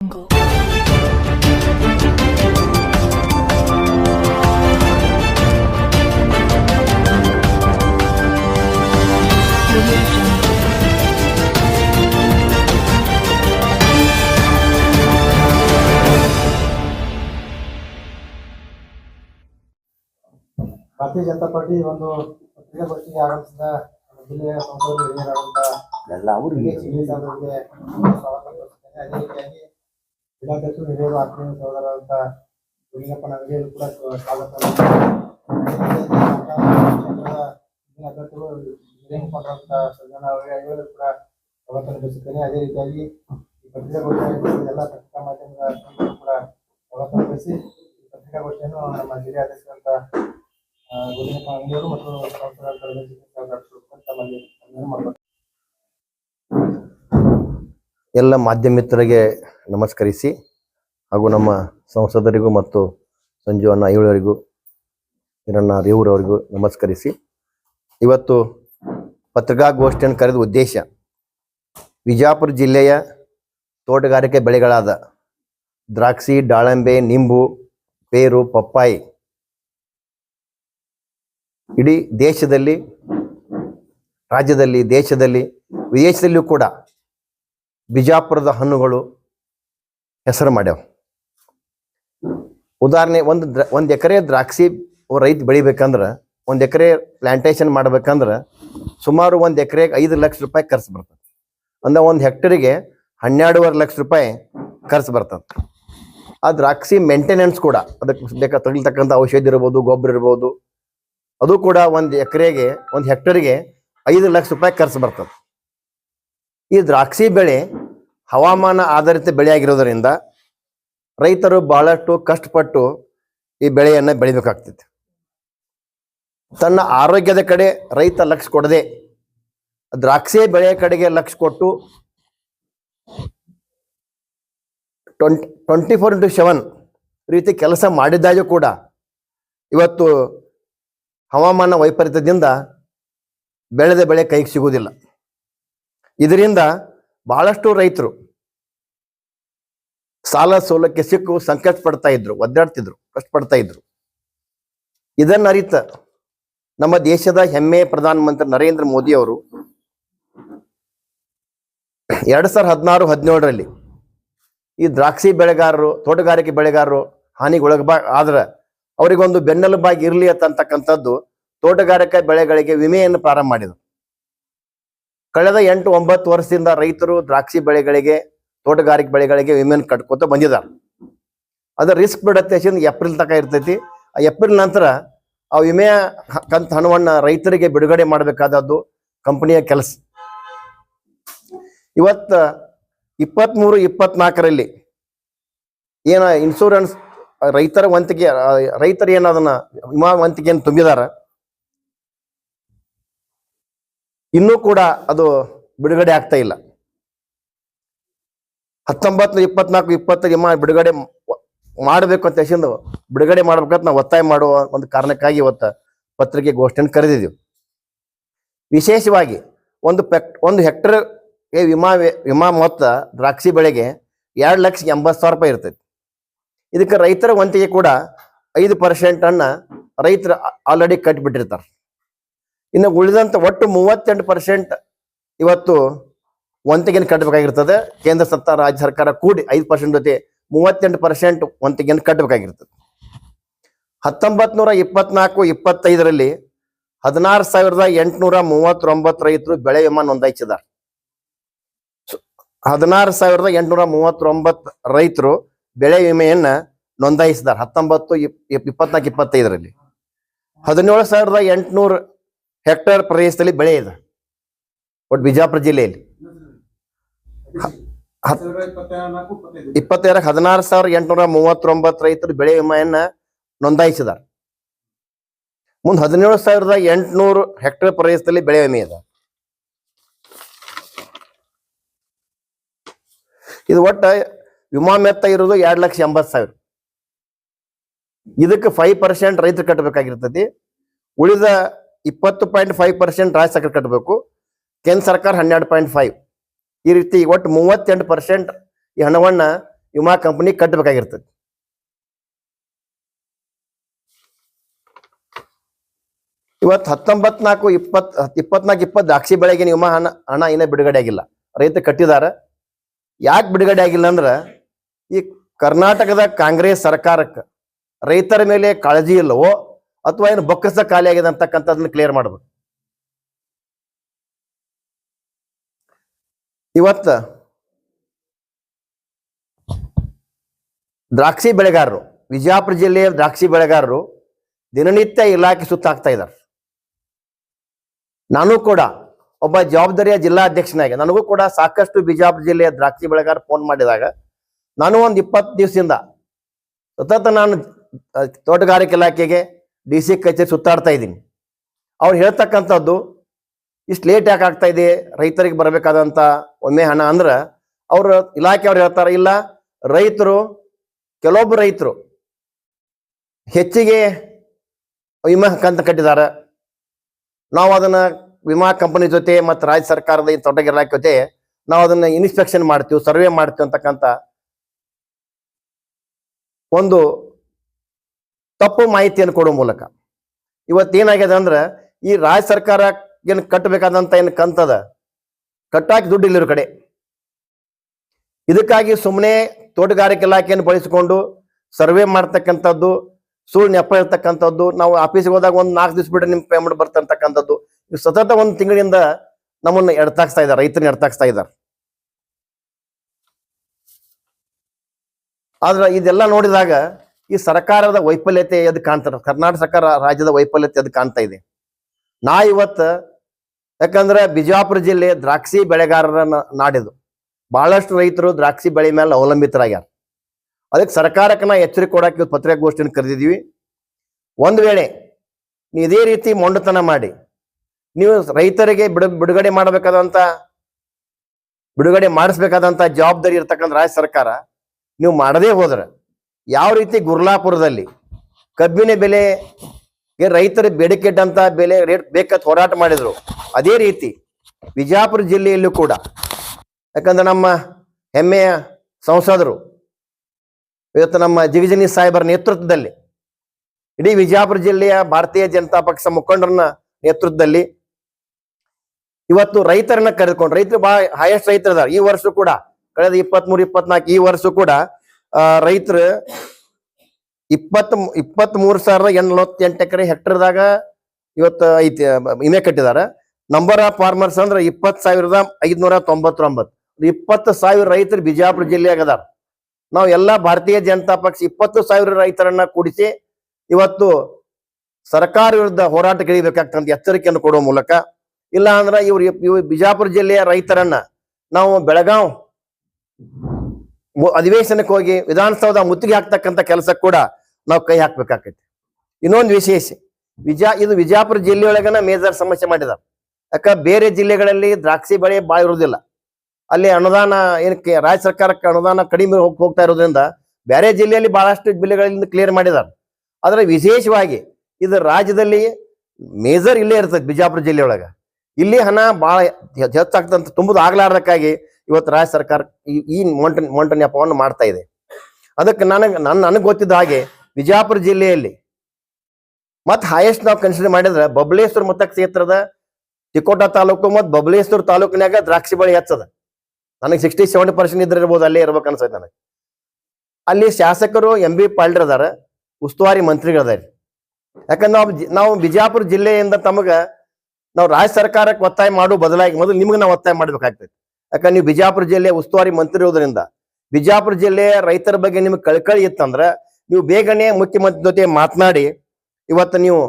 Jungle. ಭಾರತೀಯ Janata party ಒಂದು ಪಟ್ಟಿಗೆ ಆಗಮಿಸಿದ ಜಿಲ್ಲೆಯ ಸಂಸದರು ಹಿರಿಯರಾದಂತಹ ಎಲ್ಲ ಅವರಿಗೆ ಸ್ವಾಗತ ಅದೇ ರೀತಿಯಾಗಿ ಜಿಲ್ಲಾಧ್ಯಕ್ಷರು ಹಿರಿಯರು ಆತ್ಮೀಯ ಸಹೋದರರಾದಂತ ಗುಳಿಗಪ್ಪ ನನಗೆ ಕೂಡ ಸ್ವ- ಸ್ವಾಗತ ಅಭ್ಯರ್ಥಿಗಳು ಹಿರಿಯ ಸಂಜನ ಅವರಿಗೆ ಕೂಡ ಸ್ವಾಗತ ಬಯಸುತ್ತೇನೆ ಅದೇ ರೀತಿಯಾಗಿ ಈ ಪತ್ರಿಕಾಗೋಷ್ಠಿಯಲ್ಲಿ ಎಲ್ಲ ಪತ್ರಿಕಾ ಮಾಧ್ಯಮದ ಕೂಡ ಸ್ವಾಗತ ಬಯಸಿ ಈ ಪತ್ರಿಕಾಗೋಷ್ಠಿಯನ್ನು ನಮ್ಮ ಹಿರಿಯ ಅಧ್ಯಕ್ಷರಂತ ಗುರುಪ್ಪ ಅಂಗಡಿಯವರು ಮತ್ತು ಸಂಸದರಾದ ಡಾಕ್ಟರ್ ತಮ್ಮಲ್ಲಿ ಮಾಡ್ತಾರೆ ಎಲ್ಲ ಮಾಧ್ಯಮ ಮಿತ್ರರಿಗೆ ನಮಸ್ಕರಿಸಿ ಹಾಗೂ ನಮ್ಮ ಸಂಸದರಿಗೂ ಮತ್ತು ಸಂಜು ಅಣ್ಣ ಐವಳವರಿಗೂ ಹಿರಣ್ಣ ರೇವೂರವರಿಗೂ ನಮಸ್ಕರಿಸಿ. ಇವತ್ತು ಪತ್ರಿಕಾಗೋಷ್ಠಿಯನ್ನು ಕರೆದ ಉದ್ದೇಶ ವಿಜಾಪುರ ಜಿಲ್ಲೆಯ ತೋಟಗಾರಿಕೆ ಬೆಳೆಗಳಾದ ದ್ರಾಕ್ಷಿ, ದಾಳಂಬೆ, ನಿಂಬು, ಪೇರು, ಪಪ್ಪಾಯಿ ಇಡೀ ದೇಶದಲ್ಲಿ, ರಾಜ್ಯದಲ್ಲಿ, ದೇಶದಲ್ಲಿ, ವಿದೇಶದಲ್ಲಿಯೂ ಕೂಡ ಬಿಜಾಪುರದ ಹಣ್ಣುಗಳು ಹೆಸರು ಮಾಡ್ಯಾವ. ಉದಾಹರಣೆ, ಒಂದು ದ್ರ, ಒಂದು ಎಕರೆ ದ್ರಾಕ್ಷಿ ರೈತ ಬೆಳಿಬೇಕಂದ್ರೆ, ಒಂದು ಎಕರೆ ಪ್ಲಾಂಟೇಶನ್ ಮಾಡಬೇಕಂದ್ರೆ ಸುಮಾರು ಒಂದು ಎಕರೆಗೆ ಐದು ಲಕ್ಷ ರೂಪಾಯಿ ಖರ್ಚು ಬರ್ತದೆ. ಅಂದ್ರೆ ಒಂದು ಹೆಕ್ಟರಿಗೆ ಹನ್ನೆರಡೂವರೆ ಲಕ್ಷ ರೂಪಾಯಿ ಖರ್ಚು ಬರ್ತದೆ. ಆ ದ್ರಾಕ್ಷಿ ಮೇಂಟೆನೆನ್ಸ್ ಕೂಡ ಅದಕ್ಕೆ ಬೇಕಾ ತಗಲ್ತಕ್ಕಂಥ ಔಷಧಿ ಇರ್ಬೋದು, ಗೊಬ್ಬರ ಇರ್ಬೋದು, ಅದು ಕೂಡ ಒಂದು ಎಕರೆಗೆ, ಒಂದು ಹೆಕ್ಟರಿಗೆ ಐದು ಲಕ್ಷ ರೂಪಾಯಿ ಖರ್ಚು ಬರ್ತದೆ. ಈ ದ್ರಾಕ್ಷಿ ಬೆಳೆ ಹವಾಮಾನ ಆಧಾರಿತ ಬೆಳೆಯಾಗಿರೋದರಿಂದ ರೈತರು ಬಹಳಷ್ಟು ಕಷ್ಟಪಟ್ಟು ಈ ಬೆಳೆಯನ್ನು ಬೆಳಿಬೇಕಾಗ್ತೈತಿ. ತನ್ನ ಆರೋಗ್ಯದ ಕಡೆ ರೈತ ಲಕ್ಷ ಕೊಡದೆ ದ್ರಾಕ್ಷಿ ಬೆಳೆಯ ಕಡೆಗೆ ಲಕ್ಷ ಕೊಟ್ಟು twenty twenty four into seven ರೀತಿ ಕೆಲಸ ಮಾಡಿದ್ದಾಗೂ ಕೂಡ ಇವತ್ತು ಹವಾಮಾನ ವೈಪರೀತ್ಯದಿಂದ ಬೆಳೆದ ಬೆಳೆ ಕೈಗೆ ಸಿಗುವುದಿಲ್ಲ. ಇದರಿಂದ ಬಹಳಷ್ಟು ರೈತರು ಸಾಲ ಸೋಲಕ್ಕೆ ಸಿಕ್ಕು ಸಂಕಷ್ಟ ಪಡ್ತಾ ಇದ್ರು, ಒದ್ದಾಡ್ತಿದ್ರು ಕಷ್ಟಪಡ್ತಾ ಇದ್ರು. ಇದನ್ನ ಅರಿತ ನಮ್ಮ ದೇಶದ ಹೆಮ್ಮೆಯ ಪ್ರಧಾನಮಂತ್ರಿ ನರೇಂದ್ರ ಮೋದಿ ಅವರು ಎರಡ್ ಸಾವಿರದ ಹದಿನಾರು, ಹದಿನೇಳರಲ್ಲಿ ಈ ದ್ರಾಕ್ಷಿ ಬೆಳೆಗಾರರು, ತೋಟಗಾರಿಕೆ ಬೆಳೆಗಾರರು ಹಾನಿಗೊಳಗಬಾ ಆದ್ರೆ ಅವರಿಗೊಂದು ಬೆನ್ನೆಲುಬಾಗಿ ಇರಲಿ ಅಂತಕ್ಕಂಥದ್ದು ತೋಟಗಾರಿಕಾ ಬೆಳೆಗಳಿಗೆ ವಿಮೆಯನ್ನು ಪ್ರಾರಂಭ ಮಾಡಿದರು. ಕಳೆದ ಎಂಟು ಒಂಬತ್ತು ವರ್ಷದಿಂದ ರೈತರು ದ್ರಾಕ್ಷಿ ಬೆಳೆಗಳಿಗೆ, ತೋಟಗಾರಿಕೆ ಬೆಳೆಗಳಿಗೆ ವಿಮೆಯನ್ನು ಕಟ್ಕೋತ ಬಂದಿದ್ದಾರೆ ಅದು ರಿಸ್ಕ್ ಬಿಡತ್ತೆ ಏಪ್ರಿಲ್ ತನಕ ಇರ್ತೈತಿ. ಆ ಏಪ್ರಿಲ್ ನಂತರ ಆ ವಿಮೆಯ ಕಂತ ಹಣವನ್ನು ರೈತರಿಗೆ ಬಿಡುಗಡೆ ಮಾಡಬೇಕಾದದ್ದು ಕಂಪನಿಯ ಕೆಲಸ. ಇವತ್ತು ಇಪ್ಪತ್ತ್ಮೂರು ಇಪ್ಪತ್ನಾಲ್ಕರಲ್ಲಿ ಏನ ಇನ್ಶೂರೆನ್ಸ್ ರೈತರ ವಂತಿಗೆ ರೈತರು ಏನ ಅದನ್ನ ವಿಮಾ ವಂತಿಗೆಯನ್ನು ತುಂಬಿದಾರ? ಇನ್ನೂ ಕೂಡ ಅದು ಬಿಡುಗಡೆ ಆಗ್ತಾ ಇಲ್ಲ. ಹತ್ತೊಂಬತ್ತು ಇಪ್ಪತ್ನಾಲ್ಕು ಇಪ್ಪತ್ತೈದು ಮಾ ಬಿಡುಗಡೆ ಮಾಡಬೇಕು ಅಂತ ಹೇಳಿ ಬಿಡುಗಡೆ ಮಾಡ್ಬೇಕಂತ ನಾವು ಒತ್ತಾಯ ಮಾಡುವ ಒಂದು ಕಾರಣಕ್ಕಾಗಿ ಇವತ್ತ ಪತ್ರಿಕೆ ಗೋಷ್ಠಿಯನ್ನು ಕರೆದಿದ್ದೀವಿ. ವಿಶೇಷವಾಗಿ ಒಂದು ಪೆಕ್, ಒಂದು ಹೆಕ್ಟರ್ ವಿಮಾ ವಿಮಾ ಮೊತ್ತ ದ್ರಾಕ್ಷಿ ಬೆಳೆಗೆ ಎರಡು ಲಕ್ಷ ಎಂಬತ್ತು ಸಾವಿರ ರೂಪಾಯಿ ಇರ್ತೈತಿ. ಇದಕ್ಕೆ ರೈತರ ವಂತಿಗೆ ಕೂಡ ಐದು ಪರ್ಸೆಂಟ್ ಅನ್ನ ರೈತರು ಆಲ್ರೆಡಿ ಕಟ್ಟಿಬಿಟ್ಟಿರ್ತಾರೆ ಇನ್ನು ಉಳಿದಂತ ಒಟ್ಟು ಮೂವತ್ತೆಂಟು ಪರ್ಸೆಂಟ್ ಇವತ್ತು ವಂತಿಗೆಯನ್ನು ಕಟ್ಟಬೇಕಾಗಿರ್ತದೆ. ಕೇಂದ್ರ ಸರ್ಕಾರ, ರಾಜ್ಯ ಸರ್ಕಾರ ಕೂಡಿ ಐದು ಪರ್ಸೆಂಟ್ ಜೊತೆ ಮೂವತ್ತೆಂಟು ಪರ್ಸೆಂಟ್ ವಂತಿಗೆಯನ್ನು ಕಟ್ಟಬೇಕಾಗಿರ್ತದೆ. ಹತ್ತೊಂಬತ್ತು ಇಪ್ಪತ್ನಾಲ್ಕು, ಇಪ್ಪತ್ತೈದರಲ್ಲಿ ಹದಿನಾರು ಸಾವಿರದ ಎಂಟುನೂರ ಮೂವತ್ತೊಂಬತ್ತು ರೈತರು ಬೆಳೆ ವಿಮಾ ನೋಂದಾಯಿಸಿದ್ದಾರೆ. ಹದಿನಾರು ಸಾವಿರದ ಎಂಟುನೂರ ಮೂವತ್ತೊಂಬತ್ತು ರೈತರು ಬೆಳೆ ವಿಮೆಯನ್ನ ನೋಂದಾಯಿಸಿದ್ದಾರೆ. ಹತ್ತೊಂಬತ್ತು, ಇಪ್- ಇಪ್ಪತ್ನಾಲ್ಕು, ಇಪ್ಪತ್ತೈದರಲ್ಲಿ. ಹದಿನೇಳು ಸಾವಿರದ ಎಂಟುನೂರು ಹೆಕ್ಟೇರ್ ಪ್ರದೇಶದಲ್ಲಿ ಬೆಳೆ ಇದೆ. ಒಟ್ಟು ಬಿಜಾಪುರ ಜಿಲ್ಲೆಯಲ್ಲಿ. ಇಪ್ಪತ್ತೈದಕ್ಕೆ ಹದಿನಾರು ಸಾವಿರದ ಎಂಟುನೂರ ಮೂವತ್ತೊಂಬತ್ತು ರೈತರು ಬೆಳೆ ವಿಮೆಯನ್ನ ನೋಂದಾಯಿಸಿದ್ದಾರೆ. ಮುಂದೆ ಹದಿನೇಳು ಸಾವಿರದ ಎಂಟುನೂರು ಹೆಕ್ಟೇರ್ ಪ್ರದೇಶದಲ್ಲಿ ಬೆಳೆ ವಿಮೆ ಇದೆ. ಇದು ಒಟ್ಟ ವಿಮಾ ಮೆತ್ತ ಇರೋದು ಎರಡ್ ಲಕ್ಷ ಎಂಬತ್ತು ಸಾವಿರ. ಇದಕ್ಕೆ ಫೈವ್ ಪರ್ಸೆಂಟ್ ರೈತರು ಕಟ್ಟಬೇಕಾಗಿರ್ತತಿ. ಉಳಿದ ಇಪ್ಪತ್ತು ಪಾಯಿಂಟ್ ಫೈವ್ ಪರ್ಸೆಂಟ್ ರಾಜ್ಯ ಸರ್ಕಾರ ಕಟ್ಟಬೇಕು. ಕೇಂದ್ರ ಸರ್ಕಾರ ಹನ್ನೆರಡು ಪಾಯಿಂಟ್ ಫೈವ್. ಈ ರೀತಿ ಒಟ್ಟು ಮೂವತ್ತೆಂಟು ಪರ್ಸೆಂಟ್ ಈ ಹಣವನ್ನ ವಿಮಾ ಕಂಪನಿ ಕಟ್ಟಬೇಕಾಗಿರ್ತದೆ. ಇವತ್ತು ಹತ್ತೊಂಬತ್ನಾಲ್ಕು ಇಪ್ಪತ್ ಇಪ್ಪತ್ನಾಲ್ಕು ಇಪ್ಪತ್ತು ದ್ರಾಕ್ಷಿ ಬೆಳೆಗಿನ ವಿಮಾ ಹಣ ಹಣ ಇನ್ನ ಬಿಡುಗಡೆ ಆಗಿಲ್ಲ. ರೈತ ಕಟ್ಟಿದಾರ ಯಾಕೆ ಬಿಡುಗಡೆ ಆಗಿಲ್ಲ ಅಂದ್ರೆ ಈ ಕರ್ನಾಟಕದ ಕಾಂಗ್ರೆಸ್ ಸರ್ಕಾರಕ್ಕೆ ರೈತರ ಮೇಲೆ ಕಾಳಜಿ ಇಲ್ಲವೋ ಅಥವಾ ಏನು ಬೊಕ್ಕಸ ಖಾಲಿ ಆಗಿದೆ ಅಂತಕ್ಕಂಥದ್ದನ್ನ ಕ್ಲಿಯರ್ ಮಾಡಬೇಕು. ಇವತ್ತ ದ್ರಾಕ್ಷಿ ಬೆಳೆಗಾರರು ವಿಜಯಪುರ ಜಿಲ್ಲೆಯ ದ್ರಾಕ್ಷಿ ಬೆಳೆಗಾರರು ದಿನನಿತ್ಯ ಇಲಾಖೆ ಸುತ್ತಾಕ್ತಾ ಇದ್ದಾರೆ ನಾನು ಕೂಡ ಒಬ್ಬ ಜವಾಬ್ದಾರಿಯ ಜಿಲ್ಲಾಧ್ಯಕ್ಷನಾಗಿ, ನನಗೂ ಕೂಡ ಸಾಕಷ್ಟು ಬಿಜಾಪುರ ಜಿಲ್ಲೆಯ ದ್ರಾಕ್ಷಿ ಬೆಳೆಗಾರ ಫೋನ್ ಮಾಡಿದಾಗ ನಾನು ಒಂದು ಇಪ್ಪತ್ತು ದಿವಸದಿಂದ ಸತತ ನಾನು ತೋಟಗಾರಿಕೆ ಇಲಾಖೆಗೆ ಡಿ ಸಿ ಕಚೇರಿ ಸುತ್ತಾಡ್ತಾ ಇದ್ದೀನಿ. ಅವ್ರು ಹೇಳ್ತಕ್ಕಂಥದ್ದು, ಇಷ್ಟು ಲೇಟ್ ಯಾಕೆ ಆಗ್ತಾ ಇದೆ, ರೈತರಿಗೆ ಬರಬೇಕಾದಂಥ ಒಮ್ಮೆ ಹಣ ಅಂದ್ರೆ, ಅವರು ಇಲಾಖೆಯವ್ರು ಹೇಳ್ತಾರೆ, ಇಲ್ಲ, ರೈತರು, ಕೆಲವೊಬ್ಬ ರೈತರು ಹೆಚ್ಚಿಗೆ ವಿಮಾ ಕಂತ ಕಟ್ಟಿದ್ದಾರೆ. ನಾವು ಅದನ್ನು ವಿಮಾ ಕಂಪನಿ ಜೊತೆ ಮತ್ತು ರಾಜ್ಯ ಸರ್ಕಾರದ ತೋಟಗಾರಿಕೆ ಇಲಾಖೆ ಜೊತೆ ನಾವು ಅದನ್ನು ಇನ್ಸ್ಪೆಕ್ಷನ್ ಮಾಡ್ತೀವಿ ಸರ್ವೆ ಮಾಡ್ತೀವಿ ಅಂತಕ್ಕಂಥ ಒಂದು ತಪ್ಪು ಮಾಹಿತಿಯನ್ನು ಕೊಡುವ ಮೂಲಕ. ಇವತ್ತೇನಾಗಿದೆ ಅಂದ್ರೆ, ಈ ರಾಜ್ಯ ಸರ್ಕಾರ ಏನು ಕಟ್ಟಬೇಕಾದಂತ ಏನು ಕಂತದ, ಕಟ್ಟಾಕಿ ದುಡ್ಡು ಇಲ್ಲಿರೋ ಕಡೆ. ಇದಕ್ಕಾಗಿ ಸುಮ್ಮನೆ ತೋಟಗಾರಿಕೆ ಇಲಾಖೆಯನ್ನು ಬಳಸಿಕೊಂಡು ಸರ್ವೆ ಮಾಡ್ತಕ್ಕಂಥದ್ದು, ಸುಳ್ಳು ನೆಪ ಇರ್ತಕ್ಕಂಥದ್ದು ನಾವು ಆಫೀಸಿಗೆ ಹೋದಾಗ ಒಂದು ನಾಲ್ಕು ದಿವಸ ಬಿಟ್ಟರೆ ನಿಮ್ ಪೇಮೆಂಟ್ ಬರ್ತಕ್ಕಂಥದ್ದು ಇವು ಸತತ ಒಂದು ತಿಂಗಳಿಂದ ನಮ್ಮನ್ನು ಎಡ್ತಾಕ್ಸ್ತಾ ಇದ್ದಾರೆ, ರೈತರನ್ನ ಎಡ್ತಾಕ್ಸ್ತಾ ಇದ್ದಾರೆ. ಆದ್ರೆ ಇದೆಲ್ಲ ನೋಡಿದಾಗ ಈ ಸರ್ಕಾರದ ವೈಫಲ್ಯತೆ ಎದ್ ಕಾಣ್ತಾರ ಕರ್ನಾಟಕ ಸರ್ಕಾರ ರಾಜ್ಯದ ವೈಫಲ್ಯತೆ ಎದ್ದು ಕಾಣ್ತಾ ಇದೆ. ನಾ ಇವತ್ತ ಯಾಕಂದ್ರೆ ಬಿಜಾಪುರ ಜಿಲ್ಲೆ ದ್ರಾಕ್ಷಿ ಬೆಳೆಗಾರರ ನಾಡಿದು ಬಹಳಷ್ಟು ರೈತರು ದ್ರಾಕ್ಷಿ ಬೆಳೆ ಮೇಲೆ ಅವಲಂಬಿತರಾಗ್ಯಾರ. ಅದಕ್ಕೆ ಸರ್ಕಾರಕ್ಕೆ ನಾ ಎಚ್ಚರಿಕೆ ಕೊಡಕ್ಕೆ ಪತ್ರಿಕಾಗೋಷ್ಠಿಯನ್ನು ಕರೆದಿದ್ದೀವಿ ಒಂದು ವೇಳೆ ನೀವು ಇದೇ ರೀತಿ ಮೊಂಡತನ ಮಾಡಿ, ನೀವು ರೈತರಿಗೆ ಬಿಡು, ಬಿಡುಗಡೆ ಮಾಡಬೇಕಾದಂತ, ಬಿಡುಗಡೆ ಮಾಡಿಸ್ಬೇಕಾದಂತ ಜವಾಬ್ದಾರಿ ಇರ್ತಕ್ಕಂಥ ರಾಜ್ಯ ಸರ್ಕಾರ, ನೀವು ಮಾಡದೇ ಹೋದ್ರೆ ಯಾವ ರೀತಿ ಗುರ್ಲಾಪುರದಲ್ಲಿ ಕಬ್ಬಿನ ಬೆಲೆ ರೈತರ ಬೇಡಿಕೆ ಬೆಲೆ ರೇಟ್ ಬೇಕಂತ ಹೋರಾಟ ಮಾಡಿದ್ರು. ಅದೇ ರೀತಿ ವಿಜಯಪುರ ಜಿಲ್ಲೆಯಲ್ಲೂ ಕೂಡ. ಯಾಕಂದ್ರೆ ನಮ್ಮ ಹೆಮ್ಮೆಯ ಸಂಸದರು, ಇವತ್ತು ನಮ್ಮ ಜಿಗಜಿನಿ ಸಾಹೇಬರ ನೇತೃತ್ವದಲ್ಲಿ, ಇಡೀ ವಿಜಯಪುರ ಜಿಲ್ಲೆಯ ಭಾರತೀಯ ಜನತಾ ಪಕ್ಷ ಮುಖಂಡರನ್ನ ನೇತೃತ್ವದಲ್ಲಿ ಇವತ್ತು ರೈತರನ್ನ ಕರೆದುಕೊಂಡು, ರೈತರು ಬಹಳ ಹೈಯೆಸ್ಟ್ ರೈತರು ಈ ವರ್ಷ ಕೂಡ, ಕಳೆದ ಇಪ್ಪತ್ಮೂರು, ಇಪ್ಪತ್ನಾಲ್ಕು, ಈ ವರ್ಷ ಕೂಡ ರೈತರು ಇಪ್ಪತ್ ಇಪ್ಪತ್ತ್ ಮೂರು ಸಾವಿರದ ಎಂಟು ಎಕರೆ ಹೆಕ್ಟರ್ದಾಗ ಇವತ್ತು ಐತಿ ಇಮೆ ಕಟ್ಟಿದಾರ. ನಂಬರ್ ಆಫ್ ಫಾರ್ಮರ್ಸ್ ಅಂದ್ರೆ ಇಪ್ಪತ್ ಸಾವಿರದ ಐದ್ನೂರ ತೊಂಬತ್ತೊಂಬತ್ತು. ಇಪ್ಪತ್ತು ಸಾವಿರ ರೈತರು ಬಿಜಾಪುರ ಜಿಲ್ಲೆಯಾಗ ಅದಾರ. ನಾವು ಎಲ್ಲಾ ಭಾರತೀಯ ಜನತಾ ಪಕ್ಷ ಇಪ್ಪತ್ತು ಸಾವಿರ ರೈತರನ್ನ ಕೂಡಿಸಿ ಇವತ್ತು ಸರ್ಕಾರ ವಿರುದ್ಧ ಹೋರಾಟ ಕಳಿಬೇಕಾಗ್ತಂತ ಎಚ್ಚರಿಕೆಯನ್ನು ಕೊಡುವ ಮೂಲಕ ಇಲ್ಲ ಅಂದ್ರೆ ಇವ್ರು ಇವ್ ಬಿಜಾಪುರ ಜಿಲ್ಲೆಯ ರೈತರನ್ನ ನಾವು ಬೆಳಗಾವ್ ಅಧಿವೇಶನಕ್ಕೆ ಹೋಗಿ ವಿಧಾನಸೌಧ ಮುತ್ತಿಗೆ ಹಾಕ್ತಕ್ಕಂಥ ಕೆಲಸ ಕೂಡ ನಾವು ಕೈ ಹಾಕ್ಬೇಕಾಕೈತಿ. ಇನ್ನೊಂದು ವಿಶೇಷ, ವಿಜಾ ಇದು ವಿಜಾಪುರ ಜಿಲ್ಲೆಯೊಳಗನ ಮೇಜರ್ ಸಮಸ್ಯೆ ಮಾಡಿದಾರೆ. ಯಾಕ ಬೇರೆ ಜಿಲ್ಲೆಗಳಲ್ಲಿ ದ್ರಾಕ್ಷಿ ಬೆಳೆ ಬಾಳ ಇರುವುದಿಲ್ಲ ಅಲ್ಲಿ ಅನುದಾನ ಏನಕ್ಕೆ ರಾಜ್ಯ ಸರ್ಕಾರಕ್ಕೆ ಅನುದಾನ ಕಡಿಮೆ ಹೋಗ್- ಹೋಗ್ತಾ ಇರೋದ್ರಿಂದ ಬೇರೆ ಜಿಲ್ಲೆಯಲ್ಲಿ ಬಹಳಷ್ಟು ಬೆಳೆಗಳಿಂದ ಕ್ಲಿಯರ್ ಮಾಡಿದ್ದಾರೆ ಆದ್ರೆ ವಿಶೇಷವಾಗಿ ಇದು ರಾಜ್ಯದಲ್ಲಿ ಮೇಜರ್ ಇಲ್ಲೇ ಇರ್ತದೆ ಬಿಜಾಪುರ ಜಿಲ್ಲೆಯೊಳಗ. ಇಲ್ಲಿ ಹಣ ಹೆ- ಹೆಚ್ಚಾಗ್ತಂತ ತುಂಬುದು ಆಗ್ಲಾರ್ದಕ್ಕಾಗಿ ಇವತ್ತು ರಾಜ್ಯ ಸರ್ಕಾರ ಈ- ಈ ಮೊಂಟ ಮೊಂಟ ನೆಪವನ್ನು ಮಾಡ್ತಾ ಇದೆ. ಅದಕ್ಕೆ ನನಗೆ ನನ್ನ ನನಗೆ ಗೊತ್ತಿದ್ದ ಹಾಗೆ ವಿಜಯಪುರ ಜಿಲ್ಲೆಯಲ್ಲಿ ಮತ್ತು ಹೈಯೆಸ್ಟ್ ನಾವು ಕನ್ಸಿಡರ್ ಮಾಡಿದ್ರೆ ಬಬಲೇಶ್ವರ ಮತ ಕ್ಷೇತ್ರದ ತಿಕೋಟ ತಾಲೂಕು ಮತ್ತು ಬಬಲೇಶ್ವರ ತಾಲೂಕಿನಾಗ ದ್ರಾಕ್ಷಿ ಬಳಿ ಹೆಚ್ಚದ. ನನಗೆ ಸಿಕ್ಸ್ಟಿ ಸೆವೆಂಟಿ ಪರ್ಸೆಂಟ್ ಇದ್ರೆ ಇರ್ಬೋದು, ಅಲ್ಲೇ ಇರ್ಬೇಕು ಅನ್ಸೈತೆ ನನಗೆ. ಅಲ್ಲಿ ಶಾಸಕರು ಎಂ ಬಿ ಪಾಲ್ಡ್ರ್ ಅದಾರ ಉಸ್ತುವಾರಿ ಮಂತ್ರಿಗಳದಾರ. ಯಾಕಂದ್ರೆ ನಾವು ನಾವು ಬಿಜಾಪುರ ಜಿಲ್ಲೆಯಿಂದ ತಮಗ ನಾವು ರಾಜ್ಯ ಸರ್ಕಾರಕ್ಕೆ ಒತ್ತಾಯ ಮಾಡೋ ಬದಲಾಗಿ ಮೊದಲು ನಿಮ್ಗೆ ನಾವು ಒತ್ತಾಯ ಮಾಡ್ಬೇಕಾಗ್ತೈತಿ. ಯಾಕಂದ್ರೆ ನೀವು ಬಿಜಾಪುರ ಜಿಲ್ಲೆ ಉಸ್ತುವಾರಿ ಮಂತ್ರಿ ಇರೋದ್ರಿಂದ ಬಿಜಾಪುರ ಜಿಲ್ಲೆಯ ರೈತರ ಬಗ್ಗೆ ನಿಮ್ಗೆ ಕಳ್ಕಳಿ ಇತ್ತಂದ್ರೆ ನೀವು ಬೇಗನೆ ಮುಖ್ಯಮಂತ್ರಿ ಜೊತೆ ಮಾತನಾಡಿ, ಇವತ್ತು ನೀವು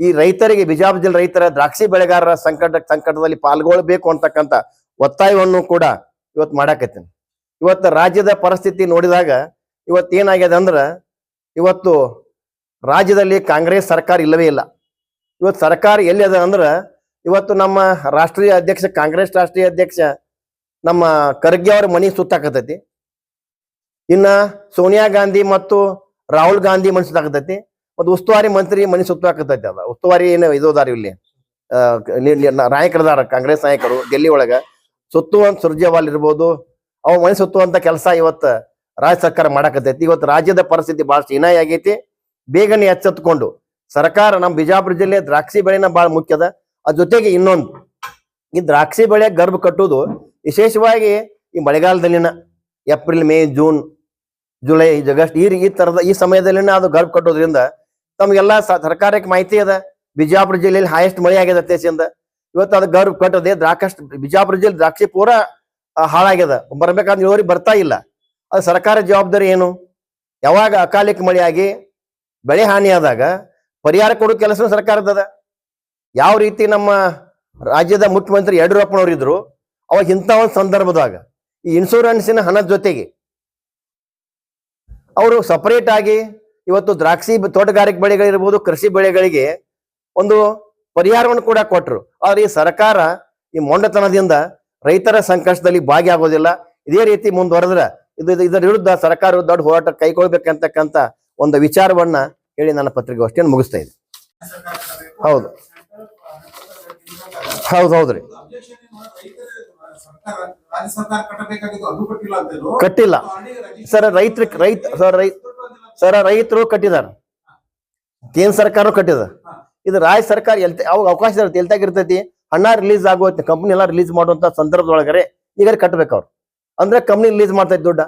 ಈ ರೈತರಿಗೆ, ಬಿಜಾಪುರ ಜಿಲ್ಲೆ ರೈತರ ದ್ರಾಕ್ಷಿ ಬೆಳೆಗಾರರ ಸಂಕಟ, ಸಂಕಟದಲ್ಲಿ ಪಾಲ್ಗೊಳ್ಬೇಕು ಅಂತಕ್ಕಂಥ ಒತ್ತಾಯವನ್ನು ಕೂಡ ಇವತ್ತು ಮಾಡಾಕತ್ತೀನಿ. ಇವತ್ತು ರಾಜ್ಯದ ಪರಿಸ್ಥಿತಿ ನೋಡಿದಾಗ ಇವತ್ತು ಏನಾಗ್ಯದ ಅಂದ್ರೆ ಇವತ್ತು ರಾಜ್ಯದಲ್ಲಿ ಕಾಂಗ್ರೆಸ್ ಸರ್ಕಾರ ಇಲ್ಲವೇ ಇಲ್ಲ. ಇವತ್ತು ಸರ್ಕಾರ ಎಲ್ಲಿ ಅದ ಅಂದ್ರ ಇವತ್ತು ನಮ್ಮ ರಾಷ್ಟ್ರೀಯ ಅಧ್ಯಕ್ಷ ಕಾಂಗ್ರೆಸ್ ರಾಷ್ಟ್ರೀಯ ಅಧ್ಯಕ್ಷ ನಮ್ಮ ಖರ್ಗೆ ಅವರ ಮನಿ ಸುತ್ತಾಕತೈತಿ. ಇನ್ನ ಸೋನಿಯಾ ಗಾಂಧಿ ಮತ್ತು ರಾಹುಲ್ ಗಾಂಧಿ ಮನಿ ಸುತ್ತಾಕತೈತಿ. ಮತ್ತು ಉಸ್ತುವಾರಿ ಮಂತ್ರಿ ಮನಿ ಸುತ್ತಾಕತೈತಿ ಅದ. ಉಸ್ತುವಾರಿ ಏನು ಇದು ಅದಾರ ಇಲ್ಲಿ? ಆ, ಇಲ್ಲಿ- ಇಲ್ಲಿ ನಾಯಕರದಾರ ಕಾಂಗ್ರೆಸ್ ನಾಯಕರು ಡೆಲ್ಲಿ ಒಳಗ. ಸುತ್ತುವಂತ ಸುರ್ಜೇವಾಲ್ ಇರ್ಬೋದು. ಅವ ಮನೆ ಸುತ್ತುವಂತ ಕೆಲಸ ಇವತ್ತು ರಾಜ್ಯ ಸರ್ಕಾರ ಮಾಡಾಕತೈತಿ. ಇವತ್ತು ರಾಜ್ಯದ ಪರಿಸ್ಥಿತಿ ಬಹಳ ಚೀನಾಯಿ ಆಗೈತಿ ಬೇಗನೆ ಎಚ್ಚೆತ್ಕೊಂಡು ಸರ್ಕಾರ ನಮ್ಮ ಬಿಜಾಪುರ ಜಿಲ್ಲೆ ದ್ರಾಕ್ಷಿ ಬೆಳೆನ ಬಹಳ ಮುಖ್ಯದ ಅದ್ರ ಜೊತೆಗೆ ಇನ್ನೊಂದು. ಈ ದ್ರಾಕ್ಷಿ ಬೆಳೆ ಗರ್ಭ ಕಟ್ಟುವುದು ವಿಶೇಷವಾಗಿ ಈ ಮಳೆಗಾಲದಲ್ಲಿನ April, May, June, July, August ಈ ಈ ತರದ ಈ ಸಮಯದಲ್ಲಿನ ಅದು ಗರ್ಭ ಕಟ್ಟೋದ್ರಿಂದ ತಮಗೆಲ್ಲ ಸರ್ಕಾರಕ್ಕೆ ಮಾಹಿತಿ ಅದ ಬಿಜಾಪುರ ಜಿಲ್ಲೆಯಲ್ಲಿ ಹೈಯೆಸ್ಟ್ ಮಳೆ ಆಗಿದೆ ಅತ್ಯಸಿಂದ ಇವತ್ತು ಅದು ಗರ್ಭ ಕಟ್ಟದೆ ದ್ರಾಕ್ಷಿ ಬಿಜಾಪುರ ಜಿಲ್ಲೆ ದ್ರಾಕ್ಷಿ ಪೂರ ಹಾಳಾಗ್ಯದ ಬರ್ಬೇಕಾದ್ರೆ ಇಳುವರಿ ಬರ್ತಾ ಇಲ್ಲ. ಅದು ಸರ್ಕಾರ ಜವಾಬ್ದಾರಿ ಏನು? ಯಾವಾಗ ಅಕಾಲಿಕ ಮಳೆ ಆಗಿ ಬೆಳೆ ಹಾನಿ ಆದಾಗ ಪರಿಹಾರ ಕೊಡೋ ಕೆಲಸ ಸರ್ಕಾರದದ ಯಾವ ರೀತಿ ನಮ್ಮ ರಾಜ್ಯದ ಮುಖ್ಯಮಂತ್ರಿ ಯಡಿಯೂರಪ್ಪನವ್ರು ಇದ್ರು, ಅವಾಗ ಇಂಥ ಒಂದು ಸಂದರ್ಭದಾಗ ಈ ಇನ್ಶೂರೆನ್ಸಿನ ಹಣದ ಜೊತೆಗೆ ಅವರು ಸಪರೇಟ್ ಆಗಿ ಇವತ್ತು ದ್ರಾಕ್ಷಿ ತೋಟಗಾರಿಕೆ ಬೆಳೆಗಳಿರ್ಬೋದು, ಕೃಷಿ ಬೆಳೆಗಳಿಗೆ ಒಂದು ಪರಿಹಾರವನ್ನು ಕೂಡ ಕೊಟ್ಟರು ಆದ್ರೆ ಈ ಸರ್ಕಾರ ಈ ಮೊಂಡತನದಿಂದ ರೈತರ ಸಂಕಷ್ಟದಲ್ಲಿ ಭಾಗಿಯಾಗೋದಿಲ್ಲ. ಇದೇ ರೀತಿ ಮುಂದುವರೆದ್ರೆ ಇದು, ಇದು- ಇದರ ವಿರುದ್ಧ ಸರ್ಕಾರ ದೊಡ್ಡ ಹೋರಾಟ ಕೈಗೊಳ್ಬೇಕಂತಕ್ಕಂತ ಒಂದು ವಿಚಾರವನ್ನ ಹೇಳಿ ನನ್ನ ಪತ್ರಿಕೆ ಅಷ್ಟೇನು ಮುಗಿಸ್ತಾ ಹೌದು ಹೌದು ಹೌದ್ರಿ ಅಬ್ಜೆಕ್ಷನ್ ರೈತರ ಸರ್ಕಾರ ರಾಜ್ಯ ಸರ್ಕಾರ ಕಟ್ಟಬೇಕಾಗಿದ್ದು ಅದು ಕಟ್ಟಿಲ್ಲ ಸರ್ ರೈತರ ರೈತ ಸರ್ ರೈತ ಸರ್ ರೈತರು ಕಟ್ಟಿದಾರ. ಕೇಂದ್ರ ಸರ್ಕಾರ ಕಟ್ಟಿದ. ಇದು ರಾಜ್ಯ ಸರ್ಕಾರ ಎಲ್ತ ಅವಾಗ ಅವಕಾಶ ಇರುತ್ತೆ ಎಲ್ತಾಗ ಇರ್ತೈತಿ. ಹಣ ರಿಲೀಸ್ ಆಗೋ ಕಂಪ್ನಿ ಎಲ್ಲ ರಿಲೀಸ್ ಮಾಡುವಂತ ಸಂದರ್ಭದೊಳಗರೆ ಈಗ ಕಟ್ಬೇಕು ಅವ್ರು. ಅಂದ್ರೆ ಕಂಪ್ನಿ ರಿಲೀಸ್ ಮಾಡ್ತೈತಿ ದುಡ್ಡ.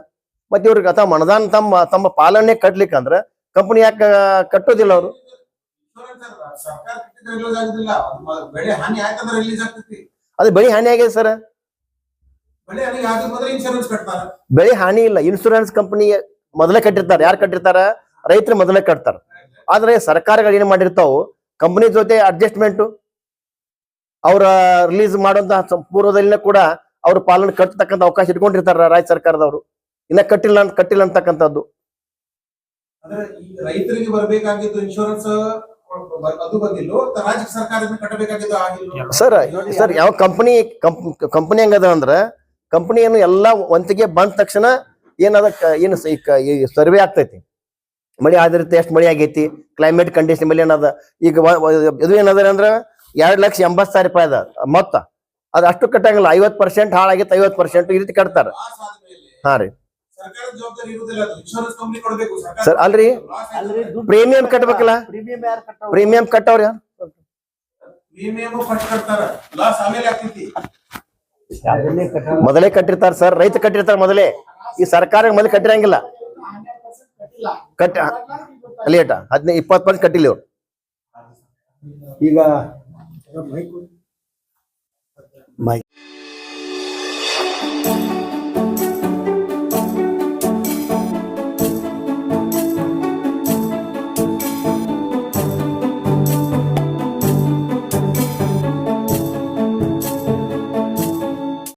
ಮತ್ತೆ ಇವ್ರಿಗೆ ಅಥವಾ ಮನದಾನ ತಮ್ಮ ತಮ್ಮ ಪಾಲನೆ ಕಟ್ಲಿಕ್ಕೆ ಅಂದ್ರೆ ಕಂಪ್ನಿ ಯಾಕೆ ಕಟ್ಟೋದಿಲ್ಲ ಅವರು ಸರ್ಕಾರ ಕಟ್ಟಿದ್ರೆ ರಿಲೀಸ್ ಆಗುದಿಲ್ಲ ಅದು ಬೆಳೆ ಹಾನಿ ಆಗಿದೆ ಸರ್. ಬೆಳೆ ಹಾನಿ ಇಲ್ಲ ಇನ್ಶೂರೆನ್ಸ್ ಕಂಪನಿ ಮೊದಲೇ ಕಟ್ಟಿರ್ತಾರೆ. ಯಾರು ಕಟ್ಟಿರ್ತಾರ? ರೈತರು ಮೊದಲೇ ಕಟ್ತಾರ. ಆದ್ರೆ ಸರ್ಕಾರಗಳು ಏನ್ ಮಾಡಿರ್ತಾವು? ಕಂಪನಿ ಜೊತೆ ಅಡ್ಜಸ್ಟ್ಮೆಂಟ್ ಅವ್ರ ರಿಲೀಸ್ ಮಾಡುವಂತಹ ಪೂರ್ವದಲ್ಲಿನ ಕೂಡ ಅವ್ರ ಪಾಲನೆ ಕಟ್ಟತಕ್ಕಂತ ಅವಕಾಶ ಇಟ್ಕೊಂಡಿರ್ತಾರ ರಾಜ್ಯ ಸರ್ಕಾರದವರು. ಇನ್ನ ಕಟ್ಟಿಲ್ಲ ಅಂತ ಕಟ್ಟಿಲ್ಲ ಅಂತಕ್ಕಂಥದ್ದು. ರೈತರಿಗೆ ಬರಬೇಕಾಗಿದ್ದು ಇನ್ಶೂರೆನ್ಸ್ ಅದು ಬಂದಿಲ್ಲ ರಾಜ್ಯ ಸರ್ಕಾರದಿಂದ ಕಟ್ಟಬೇಕಾಗಿದ್ದು ಆಗಿಲ್ಲ ಸರ್ ಸರ್ ಯಾವ ಕಂಪನಿ ಕಂಪನಿ ಹೆಂಗದ ಅಂದ್ರ ಕಂಪನಿ ಏನು ಎಲ್ಲಾ ಒಂತಿಗೆ ಬಂದ ತಕ್ಷಣ ಏನದ ಕ- ಏನು ಸರ್ವೆ ಆಗ್ತೈತಿ. ಮಳೆ ಆಧಾರಿತ ಎಷ್ಟು ಮಳೆ ಆಗೈತಿ ಕ್ಲೈಮೇಟ್ ಕಂಡೀಷನ್ ಮೇಲೆ ಏನದ ಈಗ ಇದು ಏನದ ಅಂದ್ರ ಎರಡ್ ಲಕ್ಷ ಎಂಬತ್ ಸಾವಿರ ರೂಪಾಯಿ ಅದ ಮೊತ್ತ. ಅದು ಅಷ್ಟು ಕಟ್ಟಂಗಿಲ್ಲ ಐವತ್ ಪರ್ಸೆಂಟ್ ಹಾಳಾಗಿತ್ತು ಐವತ್ ಪರ್ಸೆಂಟ್ ಈ ರೀತಿ ಕಟ್ತಾರ. ಹಾ ರೀ. ಸರ್ ಅಲ್ರಿ? ಪ್ರೀಮಿಯಂ ಕಟ್ಬೇಕಲ್ಲ? ಪ್ರೀಮಿಯಂ ಕಟ್ಟವ್ರ? ಯಾರು? ಮೊದಲೇ ಕಟ್ಟಿರ್ತಾರ ಸರ್ ರೈತ ಕಟ್ಟಿರ್ತಾರ ಮೊದಲೇ. ಈ ಸರ್ಕಾರ ಮೊದಲೇ ಕಟ್ಟಿರಂಗಿಲ್ಲ. ಕಟ್ಟ ಲೇಟ ಹದಿನೈದು ಇಪ್ಪತ್ತು ಪರ್ಸೆಂಟ್ ಕಟ್ಟಿಲ್ಲ ಇವ್ರು. ಈಗ ಮೈಕ್.